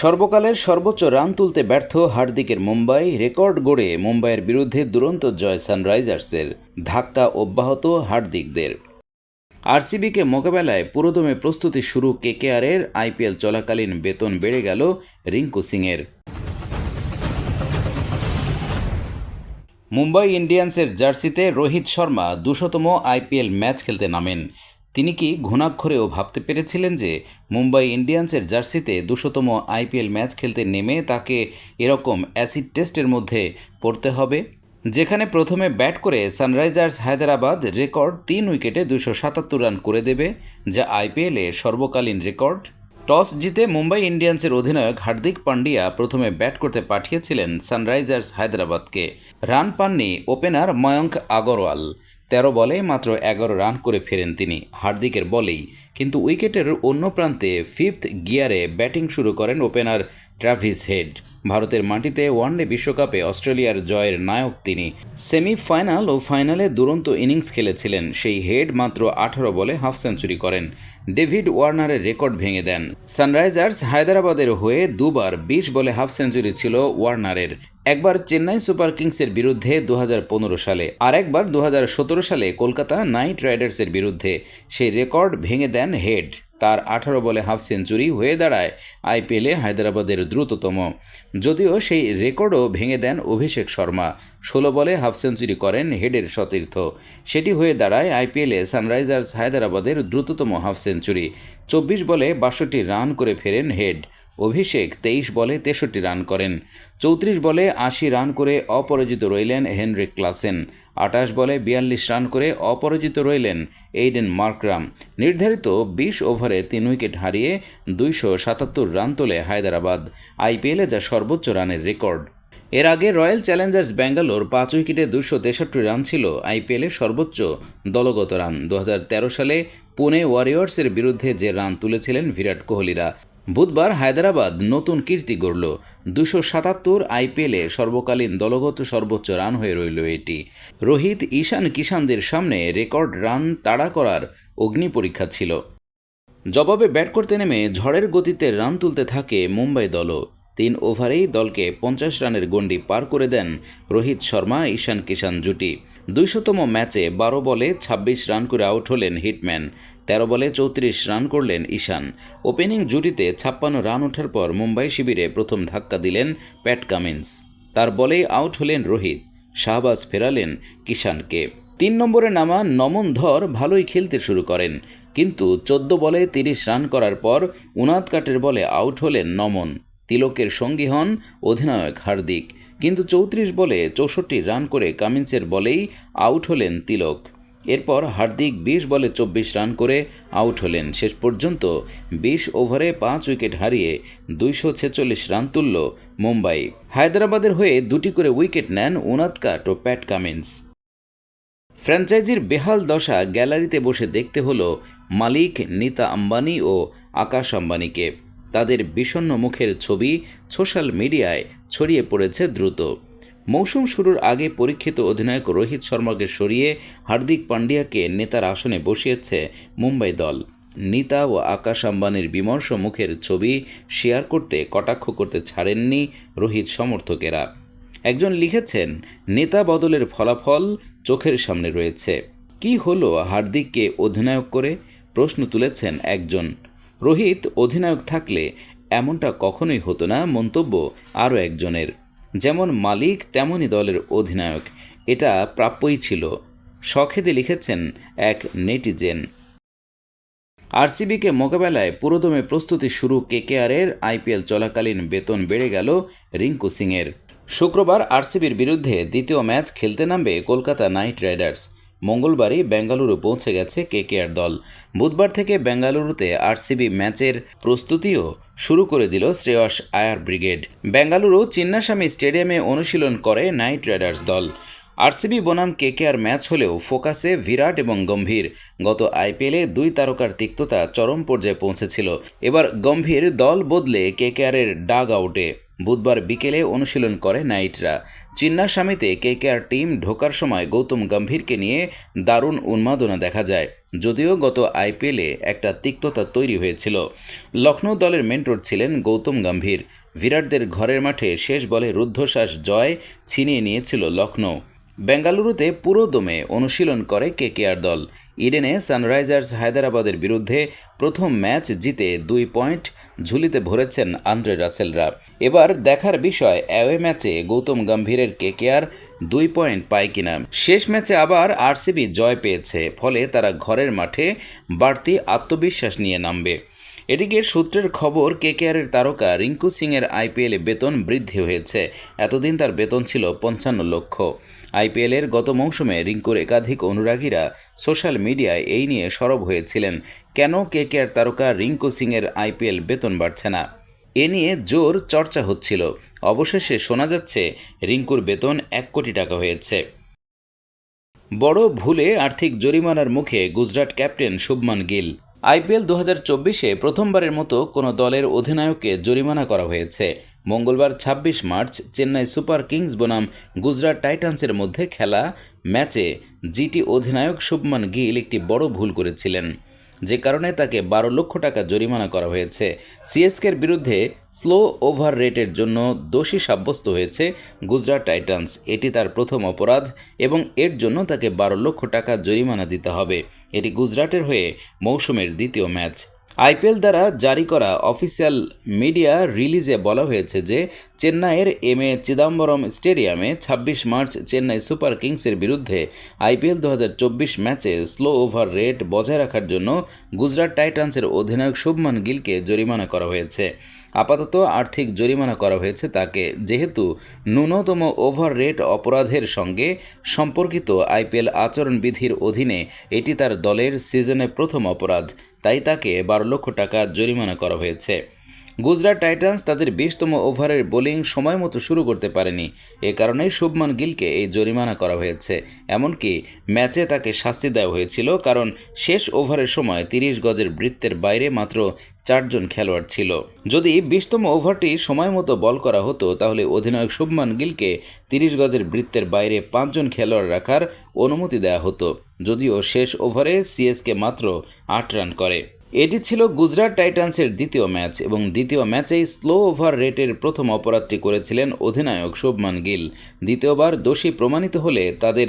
সর্বকালের সর্বোচ্চ রান তুলতে ব্যর্থ হার্দিকের মুম্বাই, রেকর্ড গড়ে মুম্বাইয়ের বিরুদ্ধে দুরন্ত জয় সানরাইজার্সের ধাক্কা অব্যাহত হার্দিকদের। আরসিবিকে মোকাবেলায় পুরোদমে প্রস্তুতি শুরু কেকেআরের, আইপিএল চলাকালীন বেতন বেড়ে গেল রিঙ্কু সিংয়ের। মুম্বাই ইন্ডিয়ান্সের জার্সিতে রোহিত শর্মা দুশতম আইপিএল ম্যাচ খেলতে নামেন। তিনি কি ঘুণাক্ষরেও ভাবতে পেরেছিলেন যে মুম্বাই ইন্ডিয়ান্সের জার্সিতে দুশোতম আইপিএল ম্যাচ খেলতে নেমে তাকে এরকম অ্যাসিড টেস্টের মধ্যে পড়তে হবে? যেখানে প্রথমে ব্যাট করে সানরাইজার্স হায়দ্রাবাদ রেকর্ড তিন উইকেটে দুশো সাতাত্তর রান করে দেবে, যা আইপিএলে সর্বকালীন রেকর্ড। টস জিতে মুম্বাই ইন্ডিয়ান্সের অধিনায়ক হার্দিক পান্ডিয়া প্রথমে ব্যাট করতে পাঠিয়েছিলেন সানরাইজার্স হায়দ্রাবাদকে। রান পাননি ওপেনার ময়ঙ্ক আগরওয়াল। তেরো বলে মাত্র এগারো রান করে ফেরেন তিনি হার্দিকের বলেই। কিন্তু উইকেটের অন্য প্রান্তে ফিফথ গিয়ারে ব্যাটিং শুরু করেন ওপেনার ট্রাভিস হেড। ভারতের মাটিতে ওয়ানডে বিশ্বকাপে অস্ট্রেলিয়ার জয়ের নায়ক তিনি। সেমিফাইনাল ও ফাইনালে দুরন্ত ইনিংস খেলেছিলেন সেই হেড মাত্র আঠারো বলে হাফ সেঞ্চুরি করেন। ডেভিড ওয়ার্নারের রেকর্ড ভেঙে দেন। সানরাইজার্স হায়দ্রাবাদের হয়ে দুবার বিশ বলে হাফ সেঞ্চুরি ছিল ওয়ার্নারের। একবার চেন্নাই সুপার কিংসের বিরুদ্ধে দু হাজার পনেরো সালে আর একবার দু হাজার সতেরো সালে কলকাতা নাইট রাইডার্সের বিরুদ্ধে সেই রেকর্ড ভেঙে দেন হেড। তার আঠারো বলে হাফ সেঞ্চুরি হয়ে দাঁড়ায় আইপিএলে হায়দ্রাবাদের দ্রুততম। যদিও সেই রেকর্ডও ভেঙে দেন অভিষেক শর্মা। ষোলো বলে হাফ সেঞ্চুরি করেন হেডের সতীর্থ। সেটি হয়ে দাঁড়ায় আইপিএলে সানরাইজার্স হায়দ্রাবাদের দ্রুততম হাফ সেঞ্চুরি। চব্বিশ বলে বাষট্টি রান করে ফেরেন হেড। অভিষেক তেইশ বলে তেষট্টি রান করেন। চৌত্রিশ বলে আশি রান করে অপরাজিত রইলেন হেনরিক ক্লাসেন। আটাশ বলে বিয়াল্লিশ রান করে অপরাজিত রইলেন এইডেন মার্করাম। নির্ধারিত বিশ ওভারে তিন উইকেট হারিয়ে দুইশো সাতাত্তর রান তোলে হায়দ্রাবাদ। আইপিএলে যা সর্বোচ্চ রানের রেকর্ড। এর আগে রয়্যাল চ্যালেঞ্জার্স ব্যাঙ্গালোর পাঁচ উইকেটে দুশো তেষট্টি রান ছিল আইপিএলে সর্বোচ্চ দলগত রান। দু হাজার তেরো সালে পুনে ওয়ারিয়র্সের বিরুদ্ধে যে রান তুলেছিলেন বিরাট কোহলিরা বুধবার হায়দ্রাবাদ নতুন কীর্তি গড়ল। দুশো সাতাত্তর আইপিএলে সর্বকালীন দলগত সর্বোচ্চ রান হয়ে রইল এটি। রোহিত, ঈশান, কিষানদের সামনে রেকর্ড রান তাড়া করার অগ্নি পরীক্ষা ছিল। জবাবে ব্যাট করতে নেমে ঝড়ের গতিতে রান তুলতে থাকে মুম্বাই দলও। তিন ওভারেই দলকে পঞ্চাশ রানের গণ্ডি পার করে দেন রোহিত শর্মা, ঈশান, কিষান জুটি। দুইশতম ম্যাচে বারো বলে ২৬ রান করে আউট হলেন হিটম্যান। তেরো বলে চৌত্রিশ রান করলেন ঈশান। ওপেনিং জুটিতে ছাপ্পান্ন রান ওঠার পর মুম্বাই শিবিরে প্রথম ধাক্কা দিলেন প্যাট কামিন্স। তার বলেই আউট হলেন রোহিত। শাহবাজ ফেরালেন কিষানকে। তিন নম্বরে নামা নমন ধর ভালোই খেলতে শুরু করেন। কিন্তু চোদ্দ বলে তিরিশ রান করার পর উনাদ কাটের বলে আউট হলেন নমন। তিলকের সঙ্গী হন অধিনায়ক হার্দিক। কিন্তু চৌত্রিশ বলে চৌষট্টি রান করে কামিন্সের বলেই আউট হলেন তিলক। এরপর হার্দিক বিশ বলে চব্বিশ রান করে আউট হলেন। শেষ পর্যন্ত বিশ ওভারে পাঁচ উইকেট হারিয়ে দুইশো ছেচল্লিশ রান তুলল মুম্বাই। হায়দ্রাবাদের হয়ে দুটি করে উইকেট নেন উনাদকাট ও প্যাট কামিন্স। ফ্র্যাঞ্চাইজির বেহাল দশা গ্যালারিতে বসে দেখতে হলো মালিক নীতা আম্বানি ও আকাশ আম্বানিকে। তাদের বিষণ্ন মুখের ছবি সোশ্যাল মিডিয়ায় ছড়িয়ে পড়েছে দ্রুত। মৌসুম শুরুর আগে পরীক্ষিত অধিনায়ক রোহিত শর্মাকে সরিয়ে হার্দিক পান্ডিয়াকে নেতার আসনে বসিয়েছে মুম্বাই দল। নিতা ও আকাশ আম্বানির বিমর্ষ মুখের ছবি শেয়ার করতে কটাক্ষ করতে ছাড়েননি রোহিত সমর্থকেরা। একজন লিখেছেন, নেতা বদলের ফলাফল চোখের সামনে রয়েছে। কি হলো হার্দিককে অধিনায়ক করে? প্রশ্ন তুলেছেন একজন। রোহিত অধিনায়ক থাকলে এমনটা কখনোই হতো না, মন্তব্য আরও একজনের। যেমন মালিক তেমনই দলের অধিনায়ক। এটা প্রাপ্যই ছিল। শখেদে লিখেছেন এক নেটিজেন। আরসিবিকে মোকাবেলায় পুরোদমে প্রস্তুতি শুরু কেকেআরের। আইপিএল চলাকালীন বেতন বেড়ে গেল রিঙ্কু সিংয়ের। শুক্রবার আরসিবির বিরুদ্ধে দ্বিতীয় ম্যাচ খেলতে নামবে কলকাতা নাইট রাইডার্স। মঙ্গলবারই বেঙ্গালুরু পৌঁছে গেছে কেকেআর দল। বুধবার থেকে বেঙ্গালুরুতে আরসিবি ম্যাচের প্রস্তুতিও শুরু করে দিল শ্রেয়স আয়ার ব্রিগেড। বেঙ্গালুরু চিন্নাস্বামী স্টেডিয়ামে অনুশীলন করে নাইট রাইডার্স দল। আরসিবি বনাম কেকেআর ম্যাচ হলেও ফোকাসে বিরাট এবং গম্ভীর। গত আইপিএলে দুই তারকার তিক্ততা চরম পর্যায়ে পৌঁছেছিল। এবার গম্ভীর দল বদলে কেকেআরের ডাগ আউটে। বুধবার বিকেলে অনুশীলন করে নাইটরা। চিন্নাস্বামীতে কেকেআর টিম ঢোকার সময় গৌতম গম্ভীরকে নিয়ে দারুণ উন্মাদনা দেখা যায়। যদিও গত আইপিএলে একটা তিক্ততা তৈরি হয়েছিল। লখনৌ দলের মেন্টর ছিলেন গৌতম গম্ভীর। বিরাটদের ঘরের মাঠে শেষ বলে রুদ্ধশ্বাস জয় ছিনিয়ে নিয়েছিল লখনৌ বেঙ্গালুরুতে পুরো দমে অনুশীলন করে কেকেআর দল। ইডেনে সানরাইজার্স হায়দ্রাবাদের বিরুদ্ধে প্রথম ম্যাচ জিতে দুই পয়েন্ট ঝুলিতে ভরেছেন আন্দ্রে রাসেলরা। এবার দেখার বিষয়, অ্যাওয়ে ম্যাচে গৌতম গম্ভীরের কেকেআর দুই পয়েন্ট পায় কিনা। শেষ ম্যাচে আবার আরসিবি জয় পেয়েছে, ফলে তারা ঘরের মাঠে বাড়তি আত্মবিশ্বাস নিয়ে নামবে। এদিকে সূত্রের খবর, কেকেআরের তারকা রিঙ্কু সিংয়ের আইপিএলে বেতন বৃদ্ধি হয়েছে। এতদিন তার বেতন ছিল পঞ্চান্ন লক্ষ। আইপিএলের গত মৌসুমে রিঙ্কুর একাধিক অনুরাগীরা সোশ্যাল মিডিয়ায় এই নিয়ে সরব হয়েছিলেন। কেন কেকেআর তারকা রিঙ্কু সিংয়ের আইপিএল বেতন বাড়ছে না? এ নিয়ে জোর চর্চা হচ্ছিল। অবশেষে শোনা যাচ্ছে, রিঙ্কুর বেতন এক কোটি টাকা হয়েছে। বড় ভুলে আর্থিক জরিমানার মুখে গুজরাট ক্যাপ্টেন শুভমান গিল। আইপিএল দু হাজার চব্বিশে প্রথমবারের মতো কোনো দলের অধিনায়ককে জরিমানা করা হয়েছে। মঙ্গলবার ২৬ মার্চ চেন্নাই সুপার কিংস বনাম গুজরাট টাইটান্সের মধ্যে খেলা ম্যাচে জিটি অধিনায়ক শুভমান গিল একটি বড় ভুল করেছিলেন। যে কারণে তাকে বারো লক্ষ টাকা জরিমানা করা হয়েছে। সিএসকের বিরুদ্ধে স্লো ওভার রেটের জন্য দোষী সাব্যস্ত হয়েছে গুজরাট টাইটান্স। এটি তার প্রথম অপরাধ এবং এর জন্য তাকে বারো লক্ষ টাকা জরিমানা দিতে হবে। এটি গুজরাটের হয়ে মৌসুমের দ্বিতীয় ম্যাচ। আইপিএল দ্বারা জারি করা অফিসিয়াল মিডিয়া রিলিজে বলা হয়েছে যে, চেন্নাইয়ের এম এ চিদাম্বরম স্টেডিয়ামে ২৬ মার্চ চেন্নাই সুপার কিংসের বিরুদ্ধে আইপিএল দু হাজার চব্বিশ ম্যাচে স্লো ওভার রেট বজায় রাখার জন্য গুজরাট টাইটান্সের অধিনায়ক শুভমান গিলকে জরিমানা করা হয়েছে। আপাতত আর্থিক জরিমানা করা হয়েছে তাকে, যেহেতু ন্যূনতম ওভার রেট অপরাধের সঙ্গে সম্পর্কিত আইপিএল আচরণবিধির অধীনে এটি তার দলের সিজনে প্রথম অপরাধ। তাই তাকে বারো লক্ষ টাকা জরিমানা করা হয়েছে। গুজরাট টাইটান্স তাদের বিশতম ওভারের বোলিং সময় মতো শুরু করতে পারেনি। এ কারণেই শুভমান গিলকে এই জরিমানা করা হয়েছে। এমনকি ম্যাচে তাকে শাস্তি দেওয়া হয়েছিল, কারণ শেষ ওভারের সময় তিরিশ গজের বৃত্তের বাইরে মাত্র চারজন খেলোয়াড় ছিল। যদি বিশতম ওভারটি সময় মতো বল করা হতো, তাহলে অধিনায়ক শুভমান গিলকে তিরিশ গজের বৃত্তের বাইরে পাঁচজন খেলোয়াড় রাখার অনুমতি দেওয়া হতো। যদিও শেষ ওভারে সিএসকে মাত্র আট রান করে। এটি ছিল গুজরাট টাইটান্সের দ্বিতীয় ম্যাচ এবং দ্বিতীয় ম্যাচেই স্লো ওভার রেটের প্রথম অপরাধটি করেছিলেন অধিনায়ক শুভমান গিল। দ্বিতীয়বার দোষী প্রমাণিত হলে তাদের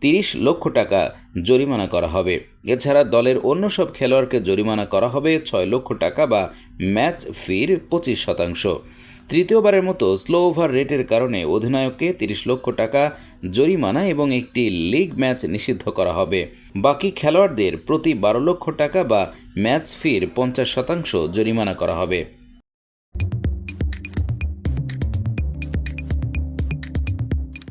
তিরিশ লক্ষ টাকা জরিমানা করা হবে। এছাড়া দলের অন্য সব খেলোয়াড়কে জরিমানা করা হবে ছয় লক্ষ টাকা বা ম্যাচ ফির পঁচিশ শতাংশ। তৃতীয়বারের মতো স্লো ওভার রেটের কারণে অধিনায়ককে তিরিশ লক্ষ টাকা জরিমানা এবং একটি লিগ ম্যাচ নিষিদ্ধ করা হবে। বাকি খেলোয়াড়দের প্রতি বারো লক্ষ টাকা বা ম্যাচ ফির পঞ্চাশ শতাংশ জরিমানা করা হবে।